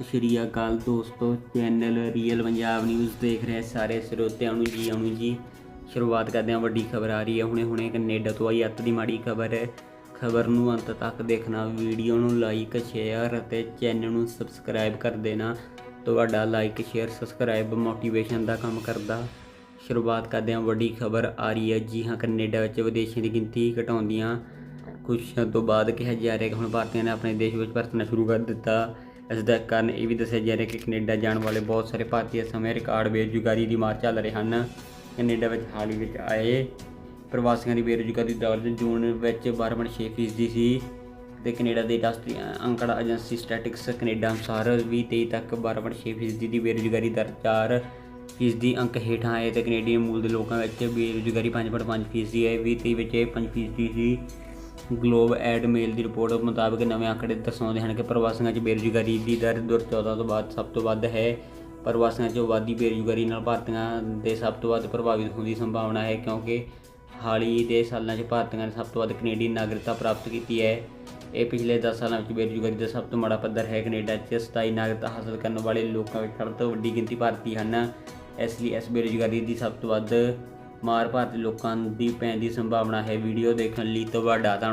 ਸਤਿ ਸ਼੍ਰੀ ਅਕਾਲ ਦੋਸਤੋ, channel real Punjab news ਦੇਖ ਰਹੇ ਸਾਰੇ ਸਰੋਤਿਆਂ ਨੂੰ ਜੀ, ਆਉਣ ਜੀ। ਸ਼ੁਰੂਆਤ ਕਰਦੇ ਹਾਂ ਵੱਡੀ ਖਬਰ ਆ ਰਹੀ ਹੈ। ਹੁਣੇ ਹੁਣੇ ਕੈਨੇਡਾ ਤੋਂ ਆਈ ਅੱਤ ਦੀ ਮਾੜੀ ਖਬਰ। ਹੈ ਖਬਰ ਨੂੰ ਅੰਤ ਤੱਕ ਦੇਖਣਾ, ਵੀਡੀਓ ਨੂੰ ਲਾਈਕ ਸ਼ੇਅਰ ਅਤੇ ਚੈਨਲ ਨੂੰ ਸਬਸਕ੍ਰਾਈਬ ਕਰ ਦੇਣਾ। ਤੁਹਾਡਾ ਲਾਈਕ ਸ਼ੇਅਰ ਸਬਸਕ੍ਰਾਈਬ ਮੋਟੀਵੇਸ਼ਨ ਦਾ ਕੰਮ ਕਰਦਾ। ਸ਼ੁਰੂਆਤ ਕਰਦੇ ਹਾਂ ਵੱਡੀ ਖਬਰ ਆ ਰਹੀ ਹੈ। ਜੀ ਹਾਂ, ਕੈਨੇਡਾ ਵਿੱਚ ਵਿਦੇਸ਼ੀਆਂ ਦੀ ਗਿਣਤੀ ਘਟਾਉਂਦੀਆਂ ਕੁਝ ਤੋਂ ਬਾਅਦ ਕਿਹਾ ਜਾ ਰਿਹਾ ਕਿ ਹੁਣ ਭਾਰਤੀਆਂ ਨੇ ਆਪਣੇ ਦੇਸ਼ ਵਿੱਚ ਵਰਤਣਾ ਸ਼ੁਰੂ ਕਰ ਦਿੱਤਾ। ਇਸ ਦਾ ਕਾਰਨ ਇਹ ਵੀ ਦੱਸਿਆ ਜਾ ਰਿਹਾ ਕਿ ਕੈਨੇਡਾ ਜਾਣ ਵਾਲੇ ਬਹੁਤ ਸਾਰੇ ਭਾਰਤੀ ਇਸ ਸਮੇਂ ਰਿਕਾਰਡ ਬੇਰੁਜ਼ਗਾਰੀ ਦੀ ਮਾਰ ਚੱਲ ਰਹੇ ਹਨ। ਕੈਨੇਡਾ ਵਿੱਚ ਹਾਲ ਹੀ ਵਿੱਚ ਆਏ ਪ੍ਰਵਾਸੀਆਂ ਦੀ ਬੇਰੁਜ਼ਗਾਰੀ ਦਰ ਜੂਨ ਵਿੱਚ 12.6 ਫੀਸਦੀ ਸੀ ਤੇ ਕੈਨੇਡਾ ਦੇ ਇੰਡਸਟਰੀ ਅੰਕੜਾ ਏਜੰਸੀ ਸਟੈਟਿਕਸ ਕੈਨੇਡਾ ਅਨੁਸਾਰ 2023 ਤੱਕ 12.6 ਫੀਸਦੀ ਦੀ ਬੇਰੁਜ਼ਗਾਰੀ ਦਰ 4 ਫੀਸਦੀ ਅੰਕ ਹੇਠਾਂ ਆਏ ਤੇ ਕੈਨੇਡੀਅਨ ਮੂਲ ਦੇ ਲੋਕਾਂ ਵਿੱਚ ਬੇਰੁਜ਼ਗਾਰੀ 5.5 ਫੀਸਦੀ ਹੈ 2023 ਵਿੱਚ ਇਹ 5 ਫੀਸਦੀ ਸੀ। ਗਲੋਬ ਐਡ ਮੇਲ ਦੀ ਰਿਪੋਰਟ ਮੁਤਾਬਕ ਨਵੇਂ ਆંકੜੇ ਦਰਸਾਉਂਦੇ ਹਨ ਕਿ ਪ੍ਰਵਾਸੀਆਂ 'ਚ ਬੇਰੁਜ਼ਗਾਰੀ ਦੀ ਦਰ 2014 ਤੋਂ ਬਾਅਦ ਸਭ ਤੋਂ ਵੱਧ ਹੈ। ਪ੍ਰਵਾਸੀਆਂ 'ਚ ਵਾਧੀ ਬੇਰੁਜ਼ਗਾਰੀ ਨਾਲ ਭਾਰਤੀਆਂ ਦੇ ਸਭ ਤੋਂ ਵੱਧ ਪ੍ਰਭਾਵਿਤ ਹੋਣ ਦੀ ਸੰਭਾਵਨਾ ਹੈ ਕਿਉਂਕਿ ਹਾਲ ਹੀ ਦੇ ਸਾਲਾਂ 'ਚ ਭਾਰਤੀਆਂ ਨੇ ਸਭ ਤੋਂ ਵੱਧ ਕੈਨੇਡੀਅਨ ਨਾਗਰਿਕਤਾ ਪ੍ਰਾਪਤ ਕੀਤੀ ਹੈ। ਇਹ ਪਿਛਲੇ 10 ਸਾਲਾਂ ਵਿੱਚ ਬੇਰੁਜ਼ਗਾਰੀ ਦਾ ਸਭ ਤੋਂ ਮਾੜਾ ਪੱਧਰ ਹੈ। ਕੈਨੇਡਾ 'ਚ ਸਥਾਈ ਨਾਗਰਿਕਤਾ ਹਾਸਲ ਕਰਨ ਵਾਲੇ ਲੋਕਾਂ ਵਿੱਚ ਸਭ ਤੋਂ ਵੱਡੀ ਗਿਣਤੀ ਭਾਰਤੀ ਹਨ। ਇਸ ਲਈ ਇਸ ਬੇਰੁਜ਼ਗਾਰੀ ਦੀ ਸਭ ਤੋਂ ਵੱਧ ਮਾਰ ਭਾਰਤੀ ਲੋਕਾਂ ਦੀ ਪੈਣ ਦੀ ਸੰਭਾਵਨਾ ਹੈ। ਵੀਡੀਓ ਦੇਖਣ ਲਈ ਤੁਹਾਡਾ ਧੰਨਵਾਦ।